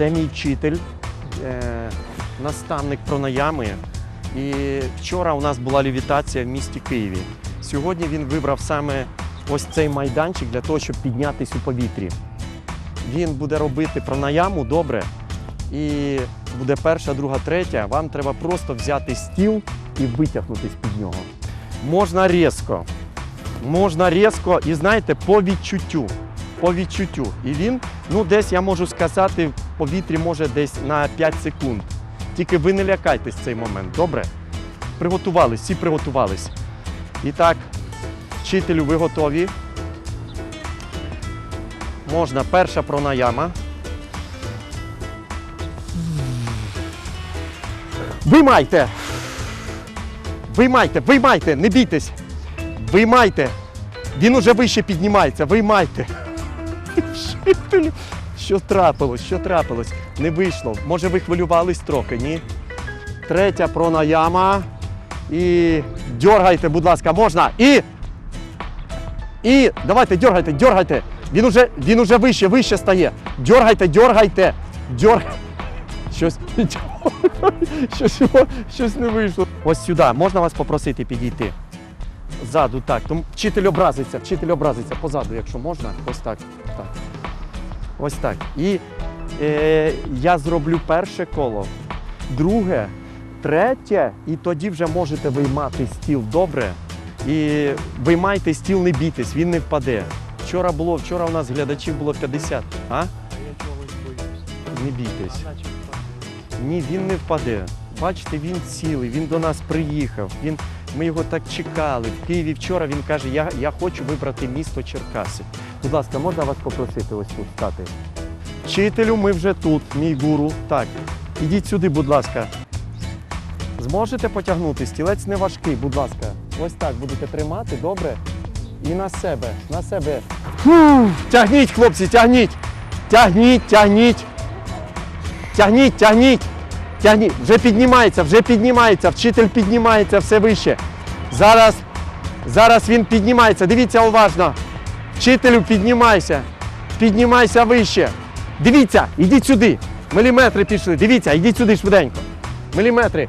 Це мій вчитель, е, наставник пронаями. І вчора у нас була лівітація в місті Києві. Сьогодні він вибрав саме ось цей майданчик для того, щоб піднятися у повітрі. Він буде робити пранаяму добре. І буде перша, друга, третя. Вам треба просто взяти стіл і витягнутись під нього. Можна різко. Можна різко і знаєте, по відчуттю. По відчуттю. І він, ну десь я можу сказати, в повітрі може десь на 5 секунд. Тільки ви не лякайтесь в цей момент, добре? Приготувались, всі приготувались. І так, вчителю, ви готові? Можна перша пронаяма. Виймайте! Виймайте, виймайте, не бійтесь! Виймайте! Він уже вище піднімається, виймайте! Що трапилось? Що трапилось? Не вийшло. Може, ви хвилювались трохи, ні? Третя пронаяма. І дергайте, будь ласка, можна. І. І давайте, дергайте, дергайте. Він уже, він уже вище, вище стає. Дергайте, дергайте. Дергайте. Щось, щось, щось не вийшло. Ось сюди. Можна вас попросити підійти? Ззаду, так. Тому вчитель образиться, вчитель образиться позаду, якщо можна. Ось так. так. Ось так. І е, я зроблю перше коло, друге, третє, і тоді вже можете виймати стіл добре. І виймайте стіл, не бійтесь, він не впаде. Вчора було, вчора у нас глядачів було 50. А? Я чогось боюсь. Не бійтесь. Ні, він не впаде. Бачите, він цілий, він до нас приїхав. Він, ми його так чекали. В Києві вчора він каже, я, я хочу вибрати місто Черкаси. Будь ласка, можна вас попросити ось тут стати? Вчителю, ми вже тут, мій гуру. Так, ідіть сюди, будь ласка. Зможете потягнути? Стілець не важкий, будь ласка. Ось так будете тримати, добре? І на себе, на себе. Фу, тягніть, хлопці, тягніть! Тягніть, тягніть! Тягніть, тягніть, тягніть. Вже піднімається, вже піднімається. Вчитель піднімається все вище. Зараз, зараз він піднімається. Дивіться уважно. Вчителю, піднімайся. Піднімайся вище. Дивіться, ідіть сюди. Міліметри пішли. Дивіться, ідіть сюди швиденько. Міліметри.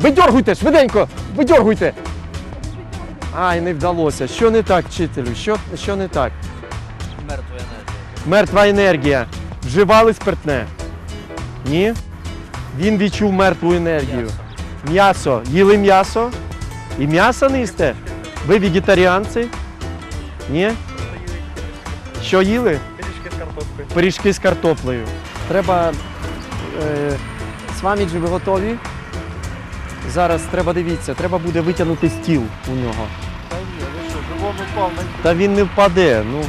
Видьоргуйте, швиденько, видьоргуйте. Ай, не вдалося. Що не так, вчителю? Що, що не так? Мертва енергія. Мертва енергія. Вживали спиртне? Ні? Він відчув мертву енергію. М'ясо. Їли м'ясо? І м'ясо не їсте? Ви вегетаріанці? Ні? Що їли? Пиріжки з картоплею. Пиріжки з картоплею. Треба. Е, ви готові? Зараз треба дивіться, треба буде витягнути стіл у нього. Та ні, ви що, живому впав Та він не впаде. Ну.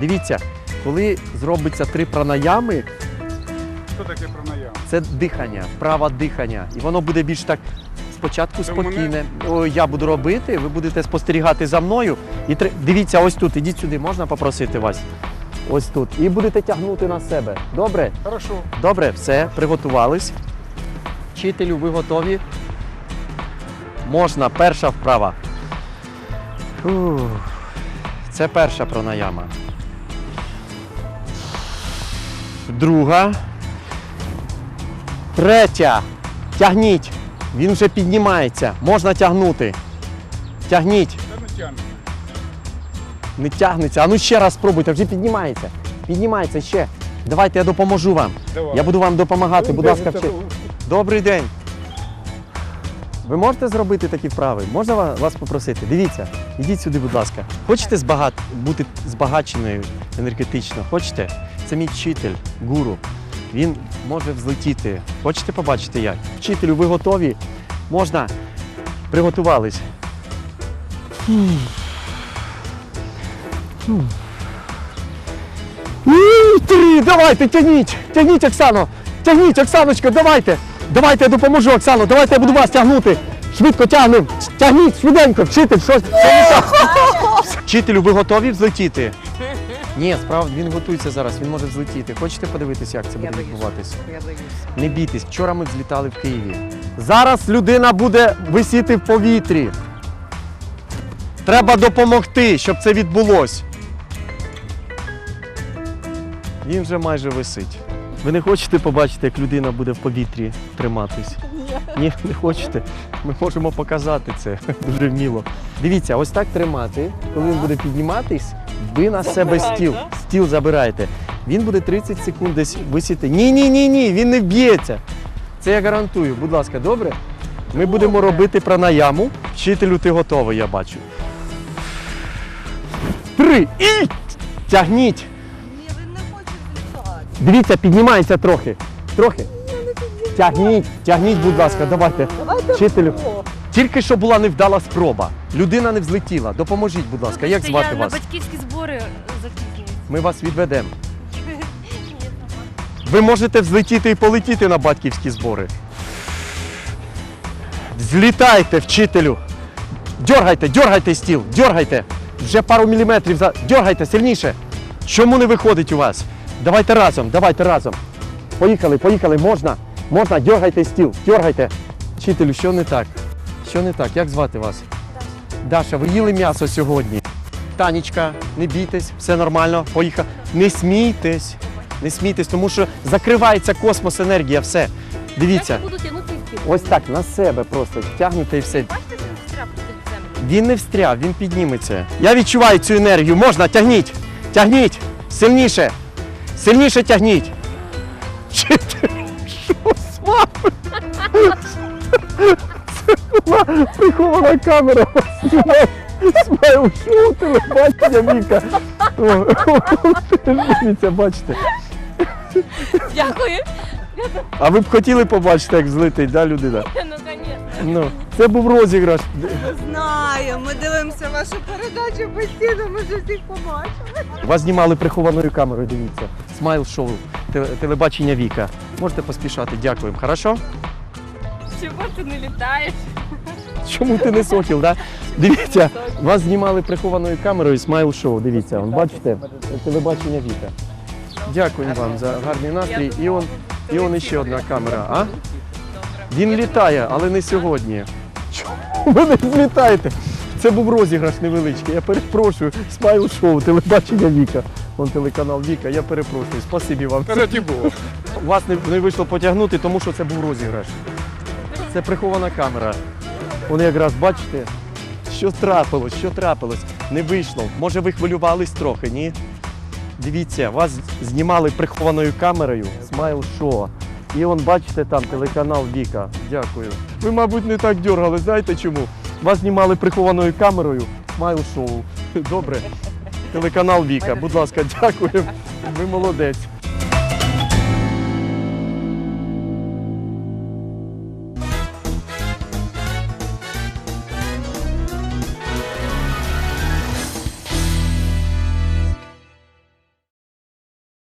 Дивіться, коли зробиться три пранаями, Що таке пранаям? Це дихання, вправа дихання. І воно буде більш так спочатку спокійне. О, я буду робити, ви будете спостерігати за мною. І тр- дивіться, ось тут, ідіть сюди, можна попросити вас? Ось тут. І будете тягнути на себе. Добре? Хорошо. Добре, все, приготувались. Вчителю, ви готові? Можна, перша вправа. Фух. Це перша пранаяма. Друга. Третя. Тягніть. Він вже піднімається. Можна тягнути. Тягніть. Не тягнеться. А ну ще раз спробуйте, вже піднімається. Піднімається ще. Давайте я допоможу вам. Давай. Я буду вам допомагати, будь ласка, вчи. Добрий день. Ви можете зробити такі вправи? Можна вас попросити? Дивіться, ідіть сюди, будь ласка. Хочете збагат... бути збагаченою енергетично? Хочете? Це мій вчитель, гуру. Він може взлетіти. Хочете побачити як? Вчителю, ви готові? Можна? Приготувались. Три, давайте, тягніть, тягніть, Оксано, тягніть, Оксаночко, давайте. Давайте я допоможу, Оксано, давайте я буду вас тягнути. Швидко тягнемо. Тягніть, швиденько, вчитель, щось. Вчителю, ви готові взлетіти? Ні, справді він готується зараз, він може взлетіти. Хочете подивитися, як це буде відбуватися? Я боюсь. Не бійтесь, вчора ми взлітали в Києві. Зараз людина буде висіти в повітрі. Треба допомогти, щоб це відбулося. Він вже майже висить. Ви не хочете побачити, як людина буде в повітрі триматись? Ні, не хочете. Ми можемо показати це дуже вміло. Дивіться, ось так тримати. Коли він буде підніматись, ви на себе стіл. Стіл забираєте. Він буде 30 секунд десь висіти. Ні, ні, ні, ні, він не вб'ється. Це я гарантую. Будь ласка, добре? Ми будемо робити пранаяму. Вчителю, ти готовий, я бачу. Три. І тягніть. Ні, він не хоче. Дивіться, піднімається трохи. Трохи. Тягніть, тягніть, будь ласка, давайте. Вчителю. Тільки що була невдала спроба. Людина не взлетіла. Допоможіть, будь ласка. Як Вибачте, звати я вас? на батьківські збори запізнююсь. Ми вас відведемо. Ви можете взлетіти і полетіти на батьківські збори. Злітайте, вчителю. Дьоргайте, дьоргайте стіл, дьоргайте. Вже пару міліметрів за. Дьоргайте сильніше. Чому не виходить у вас? Давайте разом, давайте разом. Поїхали, поїхали, можна. Можна, дьоргайте стіл, дьоргайте. Вчителю, що не так? Що не так? Як звати вас? Даша, ви їли м'ясо сьогодні? Танечка, не бійтесь, все нормально, поїхали. Не смійтесь, не смійтесь, тому що закривається космос енергія, все. Дивіться, буду тягнути стіл. ось так на себе просто тягнете і все. Бачите, він встряп під землю. Він не встряв, він підніметься. Я відчуваю цю енергію. Можна, тягніть, тягніть, сильніше, сильніше тягніть. Прихована камера. Знімає Смайл шоу телебачення Віка. О, Дивіться, бачите. Дякую. А ви б хотіли побачити, як злетить, да, людина? Ну, звісно. Ну, це був розіграш. Знаю, ми дивимося вашу передачу постійно, ми вже всіх побачили. Вас знімали прихованою камерою, дивіться. Смайл шоу, те- телебачення Віка. Можете поспішати, дякуємо. Хорошо? Чого ти не літаєш? Чому ти не сокіл, да? Дивіться, вас знімали прихованою камерою Смайл шоу. Дивіться, он, бачите, телебачення Віка. Дякуємо вам за гарний настрій. І он, і он іще одна камера. А? Він літає, але не сьогодні. Чому ви не злітаєте? Це був розіграш невеличкий. Я перепрошую. Смайл шоу, телебачення Віка. Вон телеканал Віка, я перепрошую. Спасибі вам. Раді. Вас не, не вийшло потягнути, тому що це був розіграш. Це прихована камера. Вони якраз бачите, що трапилось, що трапилось. Не вийшло. Може, ви хвилювались трохи, ні? Дивіться, вас знімали прихованою камерою Смайл Шоу. І он, бачите, там телеканал Віка. Дякую. Ви, мабуть, не так дергали, знаєте чому? Вас знімали прихованою камерою Смайл Шоу. Добре. Телеканал Віка. Будь ласка, дякую. Ви молодець.